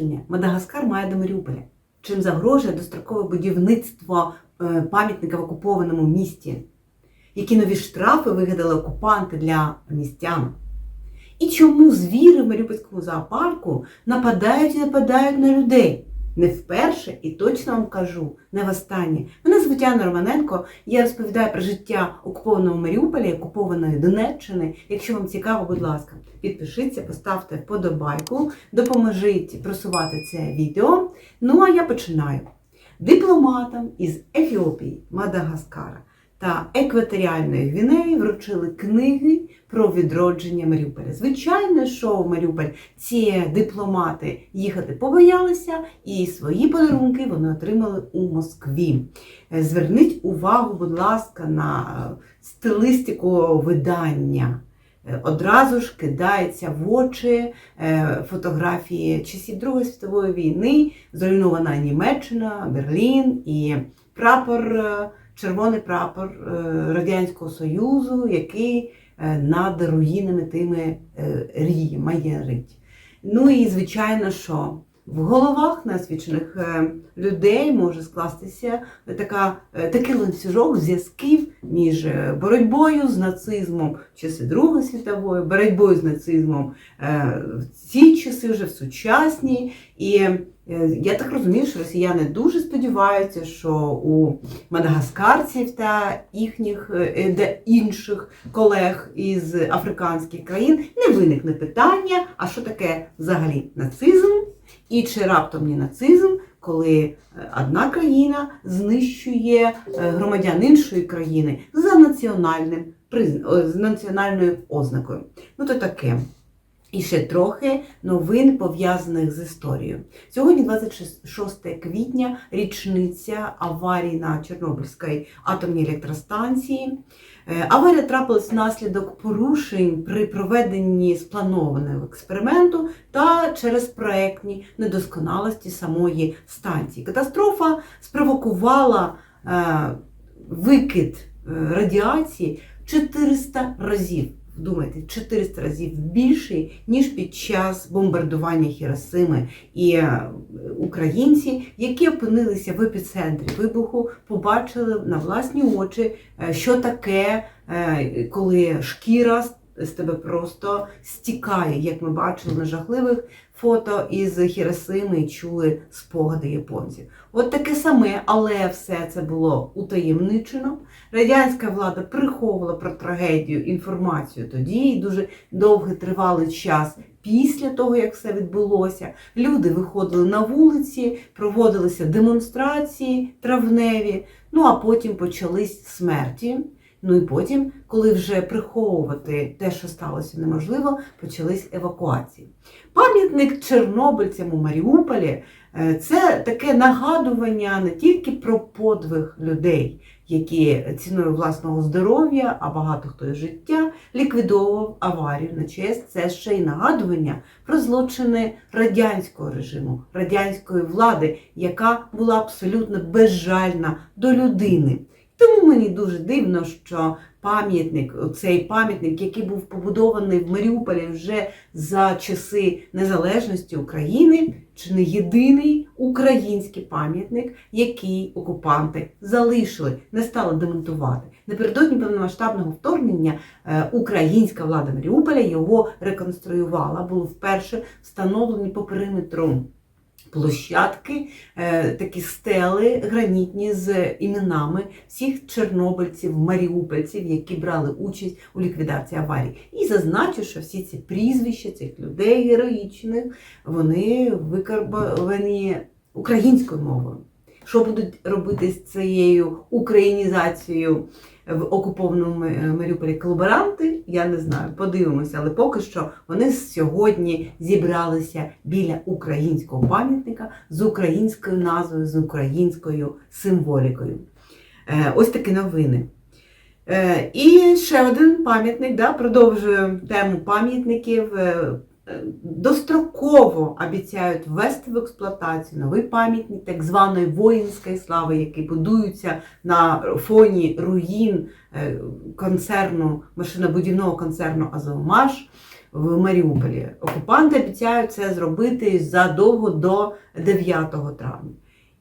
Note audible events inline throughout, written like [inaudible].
відношення Мадагаскар має до Маріуполя? Чим загрожує дострокове будівництво е, пам'ятника в окупованому місті? Які нові штрафи вигадали окупанти для містян? І чому звіри в Маріупольському зоопарку нападають і нападають на людей? Не вперше і точно вам кажу, не востаннє. Мене звуть Анна Романенко. Я розповідаю про життя окупованого Маріуполя, окупованої Донеччини. Якщо вам цікаво, будь ласка, підпишіться, поставте вподобайку, допоможіть просувати це відео. Ну а я починаю. Дипломатам із Ефіопії, Мадагаскара та Екваторіальної Гвінеї вручили книги про відродження Маріуполя. Звичайно, що в Маріуполь ці дипломати їхати побоялися, і свої подарунки вони отримали у Москві. Зверніть увагу, будь ласка, на стилистику видання. Одразу ж кидається в очі е, фотографії часів Другої світової війни, зруйнована Німеччина, Берлін і прапор, е, червоний прапор е, Радянського Союзу, який е, над руїнами тими е, рії, має рить. Ну і звичайно, що в головах насвічених е, людей може скластися така, е, такий ланцюжок зв'язків між е, боротьбою з нацизмом в часи Другої світової, боротьбою з нацизмом е, в ці часи вже в сучасні. І е, я так розумію, що росіяни дуже сподіваються, що у мадагаскарців та їхніх е, де інших колег із африканських країн не виникне питання, а що таке взагалі нацизм, і чи раптом не нацизм, коли е, одна країна знищує е, громадян іншої країни за національним з національною ознакою. Ну то таке. І ще трохи новин пов'язаних з історією. Сьогодні, 26 квітня, річниця аварії на Чорнобильській атомній електростанції. Е, Аварія трапилась внаслідок порушень при проведенні спланованого експерименту та через проектні недосконалості самої станції. Катастрофа спровокувала е, викид е, радіації 400 разів. Вдумайте, 400 разів більший, ніж під час бомбардування Хіросими. І е, українці, які опинилися в епіцентрі вибуху, побачили на власні очі, е, що таке, е, коли шкіра з тебе просто стікає, як ми бачили на жахливих фото із Хіросими чули спогади японців. От таке саме, але все це було утаємничено. Радянська влада приховувала про трагедію інформацію тоді, і дуже довгий тривалий час після того, як все відбулося. Люди виходили на вулиці, проводилися демонстрації травневі, ну а потім почались смерті. Ну і потім, коли вже приховувати те, що сталося неможливо, почались евакуації. Пам'ятник чорнобильцям у Маріуполі е, це таке нагадування не тільки про подвиг людей, які ціною власного здоров'я, а багато хто і життя ліквідовував аварію на ЧАЕС. Це ще й нагадування про злочини радянського режиму, радянської влади, яка була абсолютно безжальна до людини. Тому мені дуже дивно, що пам'ятник, цей пам'ятник, який був побудований в Маріуполі вже за часи незалежності України, чи не єдиний український пам'ятник, який окупанти залишили, не стали демонтувати. Напередодні повномасштабного вторгнення е, українська влада Маріуполя його реконструювала, були вперше встановлені по периметру площадки, е, такі стели гранітні з іменами всіх чорнобильців, маріупольців, які брали участь у ліквідації аварії. І зазначу, що всі ці прізвища цих людей героїчних, вони викарбовані українською мовою. Що будуть робити з цією українізацією в окупованому Маріуполі колаборанти, я не знаю, подивимося, але поки що вони сьогодні зібралися біля українського пам'ятника з українською назвою, з українською символікою. Е, Ось такі новини. Е, І ще один пам'ятник, да, продовжую тему пам'ятників. Достроково обіцяють ввести в експлуатацію новий пам'ятник так званої воїнської слави, який будується на фоні руїн е, концерну, машинобудівного концерну Азовмаш. в Маріуполі. Окупанти обіцяють це зробити задовго до 9 травня.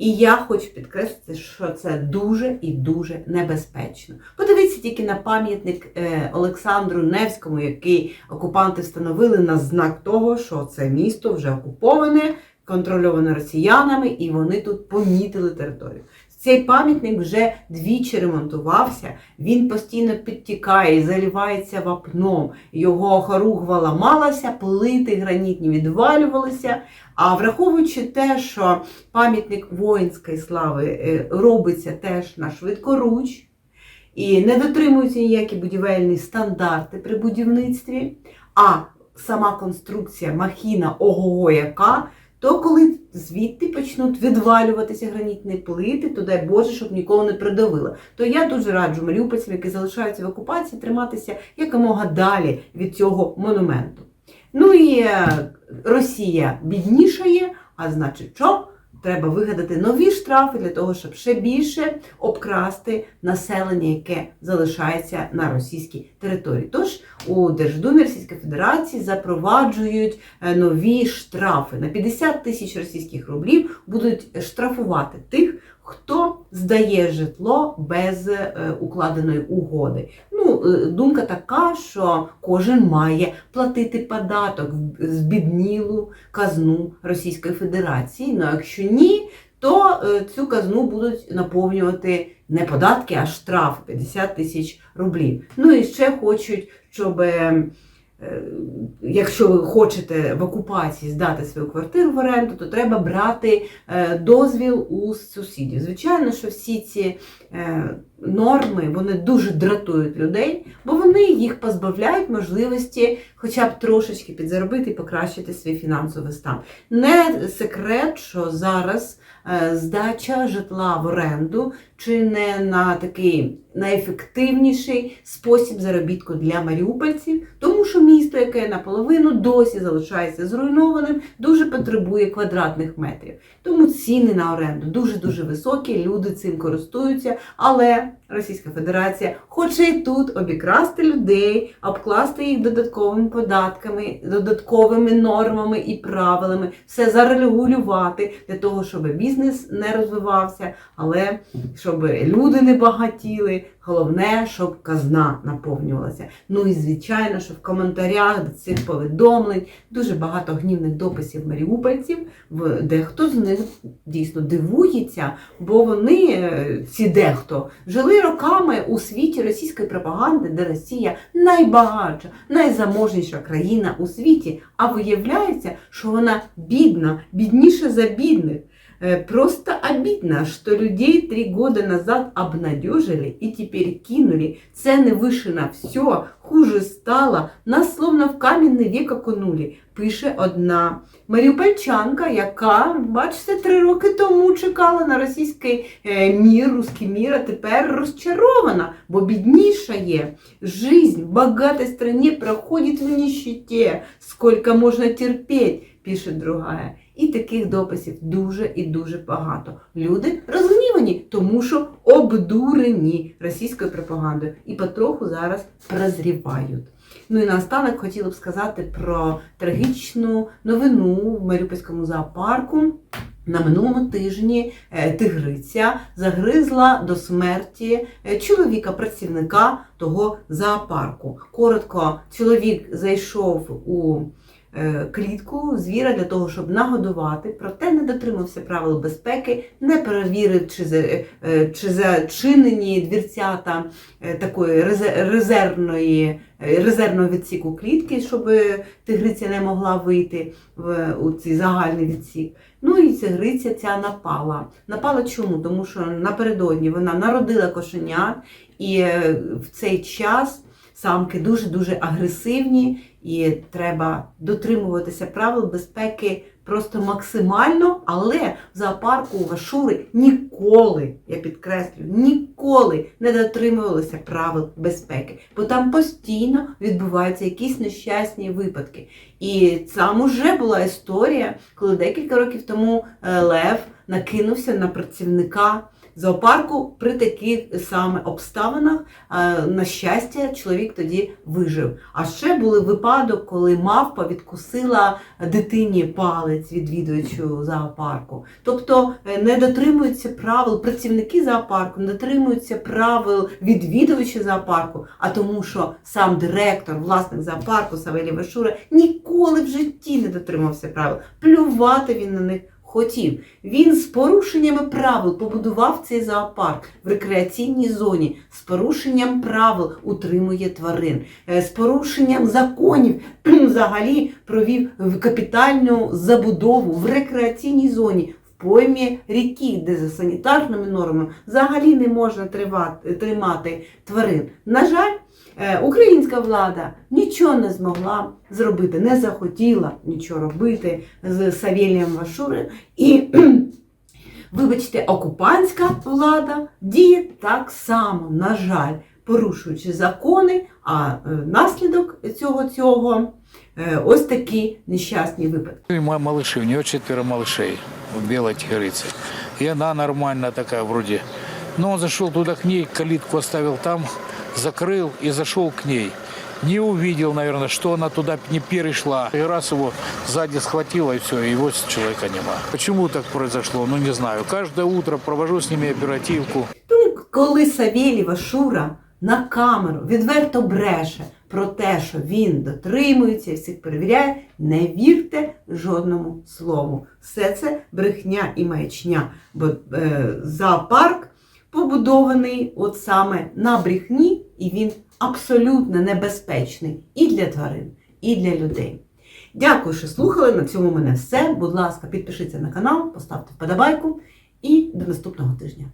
І я хочу підкреслити, що це дуже і дуже небезпечно. Подивіться тільки на пам'ятник е, Олександру Невському, який окупанти встановили на знак того, що це місто вже окуповане, контрольоване росіянами, і вони тут помітили територію. Цей пам'ятник вже двічі ремонтувався, він постійно підтікає заливається вапном. Його хоругва ламалася, плити гранітні відвалювалися. А враховуючи те, що пам'ятник воїнської слави е, робиться теж на швидкоруч і не дотримуються ніякі будівельні стандарти при будівництві, а сама конструкція махіна ого яка, то коли звідти почнуть відвалюватися гранітні плити, то дай Боже, щоб нікого не придавило. То я дуже раджу маріупольцям, які залишаються в окупації, триматися якомога далі від цього монументу. Ну і е, Росія біднішає, а значить, що? Треба вигадати нові штрафи для того, щоб ще більше обкрасти населення, яке залишається на російській території. Тож у Держдумі Російської Федерації запроваджують е, нові штрафи на 50 тисяч російських рублів будуть штрафувати тих, хто здає житло без е, укладеної угоди. Ну, е, думка така, що кожен має платити податок в збіднілу казну Російської Федерації. Ну, якщо ні, то е, цю казну будуть наповнювати не податки, а штраф 50 тисяч рублів. Ну і ще хочуть, щоб. Е, Якщо ви хочете в окупації здати свою квартиру в оренду, то треба брати е, дозвіл у сусідів. Звичайно, що всі ці е, норми вони дуже дратують людей, бо вони їх позбавляють можливості хоча б трошечки підзаробити і покращити свій фінансовий стан. Не секрет, що зараз здача житла в оренду чи не на такий найефективніший спосіб заробітку для маріупольців, тому що місто, яке наполовину досі залишається зруйнованим, дуже потребує квадратних метрів. Тому ціни на оренду дуже-дуже високі, люди цим користуються, але Російська Федерація хоче і тут обікрасти людей, обкласти їх додатковими податками, додатковими нормами і правилами, все зарегулювати для того, щоб бізнес не розвивався, але щоб люди не багатіли. Головне, щоб казна наповнювалася. Ну і звичайно, що в коментарях до цих повідомлень дуже багато гнівних дописів маріупольців, дехто з них дійсно дивується, бо вони, е, ці дехто, жили роками у світі російської пропаганди, де Росія найбагатша, найзаможніша країна у світі. А виявляється, що вона бідна, бідніша за бідних. Э, Просто обидно, что людей три года назад обнадежили и теперь кинули. Цены выше на все, хуже стало, нас словно в каменний вік окунули, пише одна маріупольчанка, яка, бачите, три роки тому чекала на російський е, мір, русський мір, а тепер розчарована, бо бідніша є. Жизнь в богатой стране проходит в нищете, сколько можно терпеть, пише другая. І таких дописів дуже і дуже багато. Люди розгнівані, тому що обдурені російською пропагандою і потроху зараз прозрівають. Ну і наостанок хотіла б сказати про трагічну новину в Маріупольському зоопарку. На минулому тижні е, тигриця загризла до смерті е, чоловіка-працівника того зоопарку. Коротко, чоловік зайшов у клітку звіра для того, щоб нагодувати, проте не дотримався правил безпеки, не перевірив, чи, е, е, чи зачинені двірцята е, такої резервної, е, резервного відсіку клітки, щоб е, тигриця не могла вийти в у цей загальний відсік. Ну і тигриця ця напала. Напала чому? Тому що напередодні вона народила кошенят, і е, в цей час самки дуже-дуже агресивні, і треба дотримуватися правил безпеки просто максимально, але в зоопарку у Вашури ніколи, я підкреслюю, ніколи не дотримувалися правил безпеки, бо там постійно відбуваються якісь нещасні випадки. І там уже була історія, коли декілька років тому е, Лев накинувся на працівника зоопарку при таких саме обставинах. Е, На щастя, чоловік тоді вижив. А ще були випадок, коли мавпа відкусила дитині палець, відвідувачу зоопарку. Тобто е, не дотримуються правил працівники зоопарку, не дотримуються правил відвідувачі зоопарку, а тому, що сам директор, власник зоопарку Савелій Вашура ніколи в житті не дотримався правил. Плювати він на них хотів. Він з порушеннями правил побудував цей зоопарк в рекреаційній зоні, з порушенням правил утримує тварин, е, з порушенням законів [clears throat] взагалі провів капітальну забудову в рекреаційній зоні. Поймі ріки, де за санітарними нормами взагалі не можна тривати, тримати тварин. На жаль, українська влада нічого не змогла зробити, не захотіла нічого робити з Савєлієм Вашурою. І, [clears throat] вибачте, окупантська влада діє так само, на жаль, порушуючи закони, а е, наслідок цього цього е, ось такі нещасні випадки. И ма- малыши, у нее четверо малышей, вот белая тигрица. И она нормальная такая вроде. Но он зашел туда к ней, калитку оставил там, закрыл и зашел к ней. Не увидел, наверное, что она туда не перешла. И раз его сзади схватила, и все, его человека нема. Почему так произошло, ну не знаю. Каждое утро провожу с ними оперативку. Коли Савєлєва Шура на камеру відверто бреше про те, що він дотримується і всіх перевіряє, не вірте жодному слову. Все це брехня і маячня. Бо е, зоопарк побудований от саме на брехні, і він абсолютно небезпечний і для тварин, і для людей. Дякую, що слухали. На цьому в мене все. Будь ласка, підпишіться на канал, поставте вподобайку і до наступного тижня.